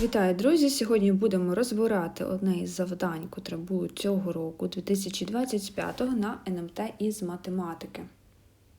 Вітаю, друзі! Сьогодні будемо розбирати одне із завдань, котре було цього року, 2025 на НМТ із математики.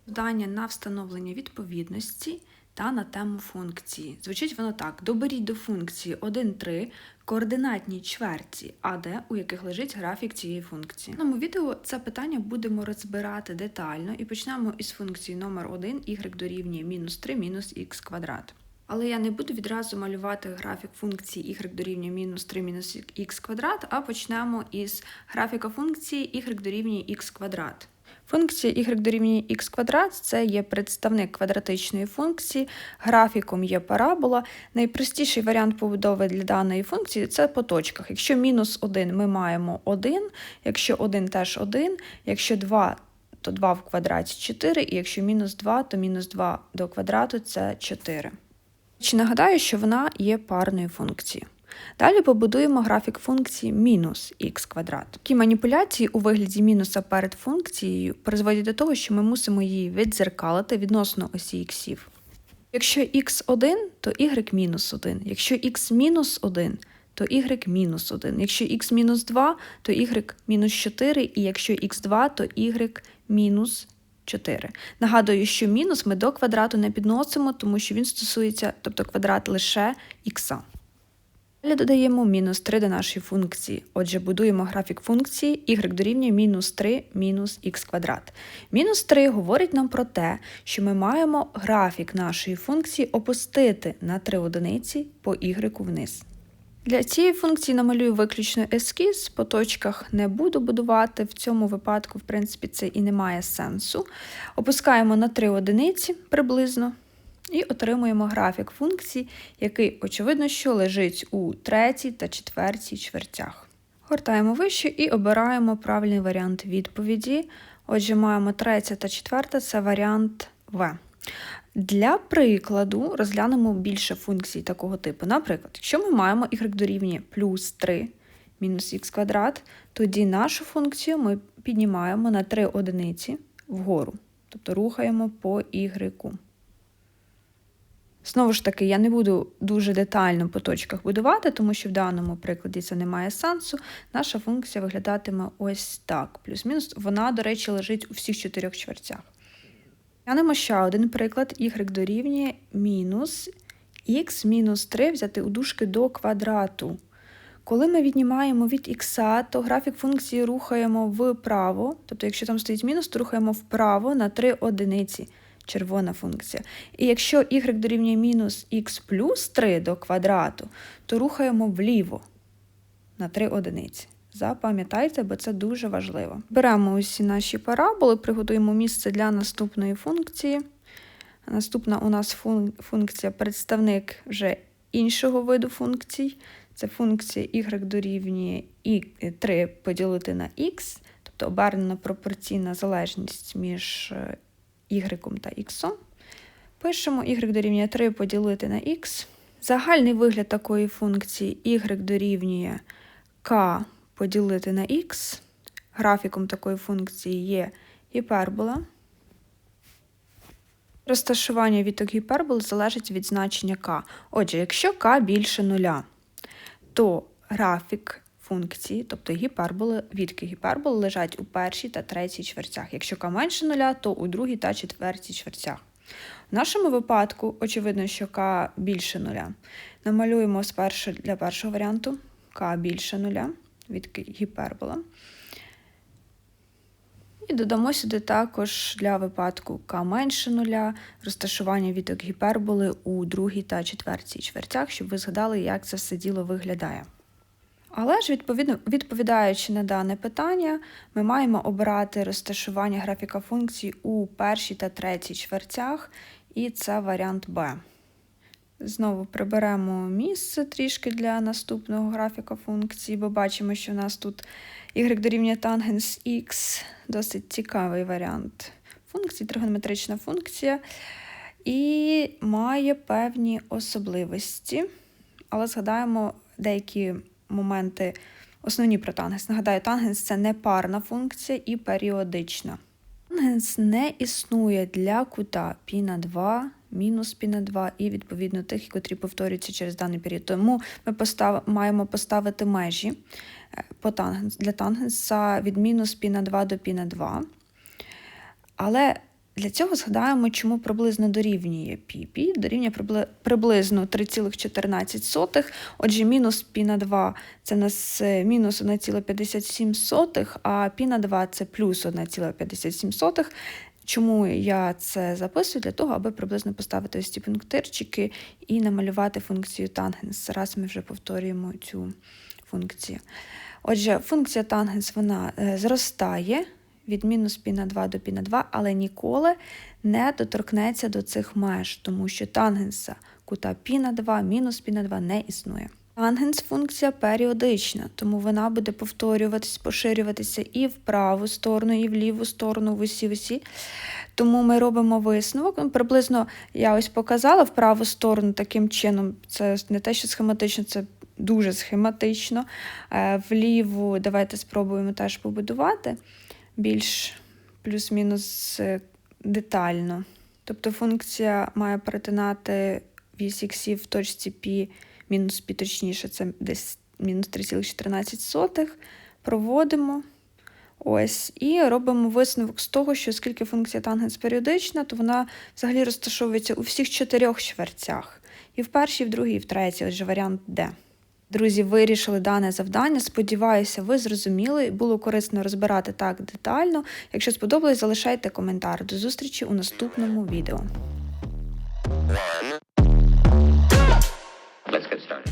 Завдання на встановлення відповідності та на тему функції. Звучить воно так: доберіть до функції 1,3 координатні чверті АД, у яких лежить графік цієї функції. В цьому відео це питання будемо розбирати детально і почнемо із функції номер 1 y дорівнює мінус 3 мінус х квадрат. Але я не буду відразу малювати графік функції y дорівнює мінус 3 мінус х квадрат, а почнемо із графіка функції y дорівнює х квадрат. Функція y дорівнює х квадрат це є представник квадратичної функції, графіком є парабола. Найпростіший варіант побудови для даної функції це по точках. Якщо мінус 1 ми маємо 1, якщо 1 теж 1, якщо 2 то 2 в квадраті 4, і якщо мінус 2, то мінус 2 до квадрату це 4. Чи нагадаю, що вона є парною функцією. Далі побудуємо графік функції мінус х квадрат. Такі маніпуляції у вигляді мінуса перед функцією призводять до того, що ми мусимо її віддзеркалити відносно осі іксів. Якщо х1, то y мінус 1. Якщо х мінус 1, то y мінус 1. Якщо х мінус 2, то y мінус 4, і якщо х2, то y мінус 4. Нагадую, що мінус ми до квадрату не підносимо, тому що він стосується, тобто квадрат лише х. Далі додаємо мінус 3 до нашої функції. Отже, будуємо графік функції y дорівнює мінус 3 мінус х квадрат. Мінус 3 говорить нам про те, що ми маємо графік нашої функції опустити на 3 одиниці по y вниз. Для цієї функції намалюю виключно ескіз, по точках не буду будувати. В цьому випадку, в принципі, це і не має сенсу. Опускаємо на 3 одиниці приблизно і отримуємо графік функції, який, очевидно, що лежить у третій та четвертій чвертях. Гортаємо вище і обираємо правильний варіант відповіді. Отже, маємо третя та четверта це варіант В. Для прикладу розглянемо більше функцій такого типу. Наприклад, якщо ми маємо y дорівнює плюс 3 мінус х квадрат, тоді нашу функцію ми піднімаємо на 3 одиниці вгору, тобто рухаємо по y. Знову ж таки, я не буду дуже детально по точках будувати, тому що в даному прикладі це не має сенсу. Наша функція виглядатиме ось так. Плюс-мінус. Вона, до речі, лежить у всіх чотирьох чвертях. Глянемо ще один приклад. y дорівнює мінус х мінус 3 взяти у дужки до квадрату. Коли ми віднімаємо від х, то графік функції рухаємо вправо, тобто, якщо там стоїть мінус, то рухаємо вправо на 3 одиниці. Червона функція. І якщо y дорівнює мінус х плюс 3 до квадрату, то рухаємо вліво на 3 одиниці. Запам'ятайте, бо це дуже важливо. Беремо усі наші параболи, приготуємо місце для наступної функції. Наступна у нас фун- функція представник вже іншого виду функцій. Це функція y дорівнює і 3 поділити на x, тобто обернена пропорційна залежність між е, y та x. Пишемо y дорівнює 3 поділити на x. Загальний вигляд такої функції y дорівнює k поділити на x. Графіком такої функції є гіпербола. Розташування віток гіперболи залежить від значення k. Отже, якщо k більше нуля, то графік функції, тобто гіперболи, відки гіперболи лежать у першій та третій чвертях. Якщо k менше нуля, то у другій та четвертій чвертях. В нашому випадку, очевидно, що k більше нуля. Намалюємо спершу для першого варіанту k більше нуля, відки гіпербола. І додамо сюди також для випадку k менше нуля розташування віток гіперболи у другій та четвертій чвертях, щоб ви згадали, як це все діло виглядає. Але ж, відповідно, відповідаючи на дане питання, ми маємо обирати розташування графіка функцій у першій та третій чвертях, і це варіант Б. Знову приберемо місце трішки для наступного графіка функції, бо бачимо, що в нас тут y дорівнює тангенс x, досить цікавий варіант функції, тригонометрична функція, і має певні особливості. Але згадаємо деякі моменти основні про тангенс. Нагадаю, тангенс це непарна функція і періодична. Тангенс не існує для кута π на 2, мінус π на 2 і відповідно тих, котрі повторюються через даний період. Тому ми постав... маємо поставити межі е, по тангенс... для тангенса від мінус π на 2 до π на 2. Але для цього згадаємо, чому приблизно дорівнює пі. Пі дорівнює прибли- приблизно 3,14. Отже, мінус пі на 2 це нас мінус 1,57, а пі на 2 це плюс 1,57. Чому я це записую? Для того, аби приблизно поставити ось ці пунктирчики і намалювати функцію тангенс. Зараз ми вже повторюємо цю функцію. Отже, функція тангенс вона е, зростає від мінус π на 2 до π на 2, але ніколи не доторкнеться до цих меж, тому що тангенса кута π на 2, мінус π на 2 не існує. Тангенс функція періодична, тому вона буде повторюватись, поширюватися і в праву сторону, і в ліву сторону, в усі усі. Тому ми робимо висновок. Ну, Приблизно я ось показала в праву сторону таким чином. Це не те, що схематично, це дуже схематично. Е, Вліву давайте спробуємо теж побудувати більш плюс-мінус е, детально. Тобто функція має перетинати вісь іксів в точці π мінус π точніше, це десь мінус 3,14. Проводимо. Ось, і робимо висновок з того, що оскільки функція тангенс періодична, то вона взагалі розташовується у всіх чотирьох чвертях. І в першій, і в другій, і в третій, отже, варіант Д. Друзі, вирішили дане завдання. Сподіваюся, ви зрозуміли. Було корисно розбирати так детально. Якщо сподобалось, залишайте коментар. До зустрічі у наступному відео. Let's get started.